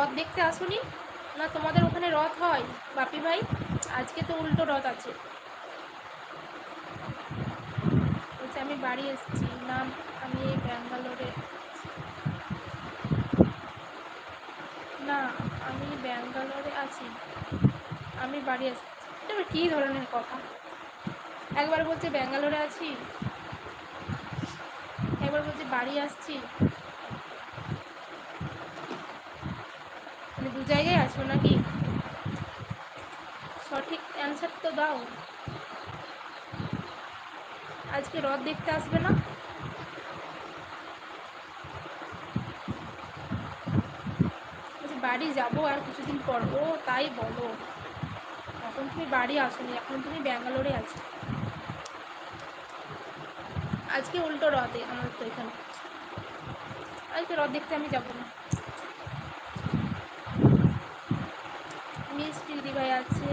রথ দেখতে আসুনি? না তোমাদের ওখানে রথ হয়? বাপি ভাই, আজকে তো উল্টো রথ আছে। বলছে, আমি বাড়ি এসেছি। না আমি এই ব্যাঙ্গালোরে। না, আমি ব্যাঙ্গালোরে আছি। আমি বাড়ি আসছি এটা কী ধরনের কথা? একবার বলছে, ব্যাঙ্গালোরে আছি? একবার বলছে, বাড়ি আসছি? মানে দু জায়গায় আছো নাকি? সঠিক অ্যান্সার তো দাও। আজকে রথ দেখতে আসবে না? বাড়ি যাব আর কিছুদিন পর। ও, তাই বলো। এখন তুমি বাড়ি আসোনি, এখন তুমি ব্যাঙ্গালোরে আছো। আজকে উল্টো রথে, আমার তো এখানে। আজকে রথ দেখতে আমি যাব না। দিদি ভাই আছে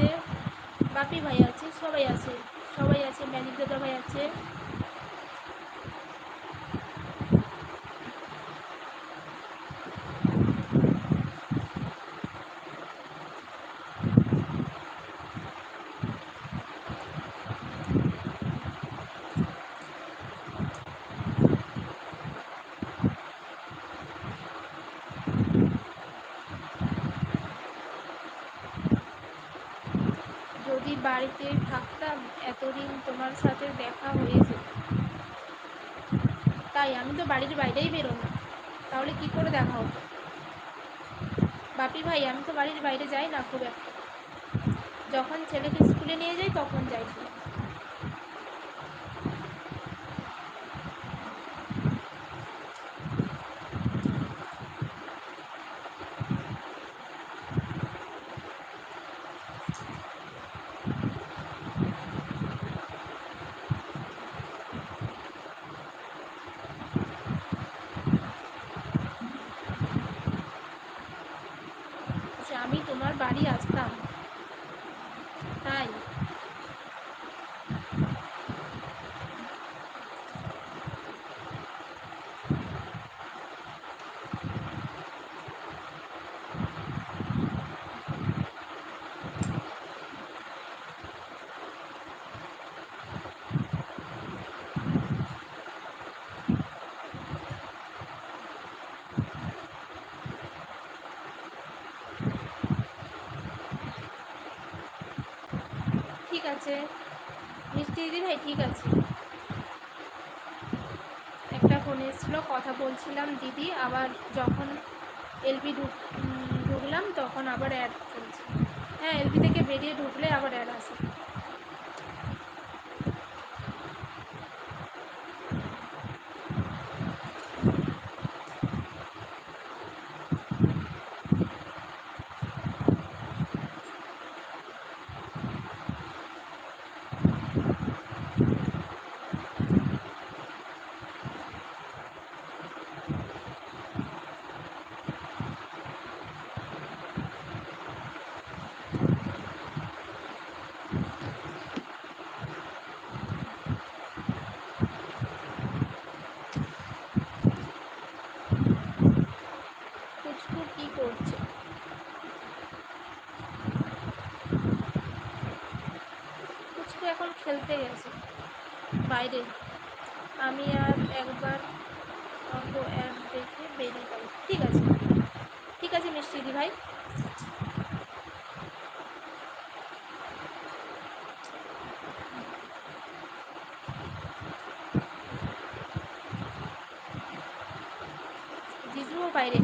বাপি ভাই আছে সবাই আছে সবাই আছে ম্যাজিক দাদা ভাই আছে। যদি বাড়িতে থাকতাম, এতদিন তোমার সাথে দেখা হয়ে যেত তাই আমি তো বাড়ির বাইরেই বেরো না তাহলে কি করে দেখা হতো? বাপি ভাই, আমি তো বাড়ির বাইরে যাই না খুব একটা। যখন ছেলেকে স্কুলে নিয়ে যাই, তখন যাই। আমি তোমার বাড়ি আসতাম। তাই ঠিক আছে। মিষ্টি দিদি, ভাই, ঠিক আছে। একটা ফোন এসেছিল, কথা বলছিলাম দিদি, আবার যখন এলবি ঢুকলাম, তখন আবার অ্যাড চলছে। হ্যাঁ এলবি থেকে বেরিয়ে ঢুকলে আবার অ্যাড আসে। এখন খেলতে গেছে, বাইরে। আমি আর একবার অ্যাড দেখে বেরিয়ে গেল ঠিক আছে। ঠিক আছে মিষ্টি দি ভাই। জিজুও বাইরে।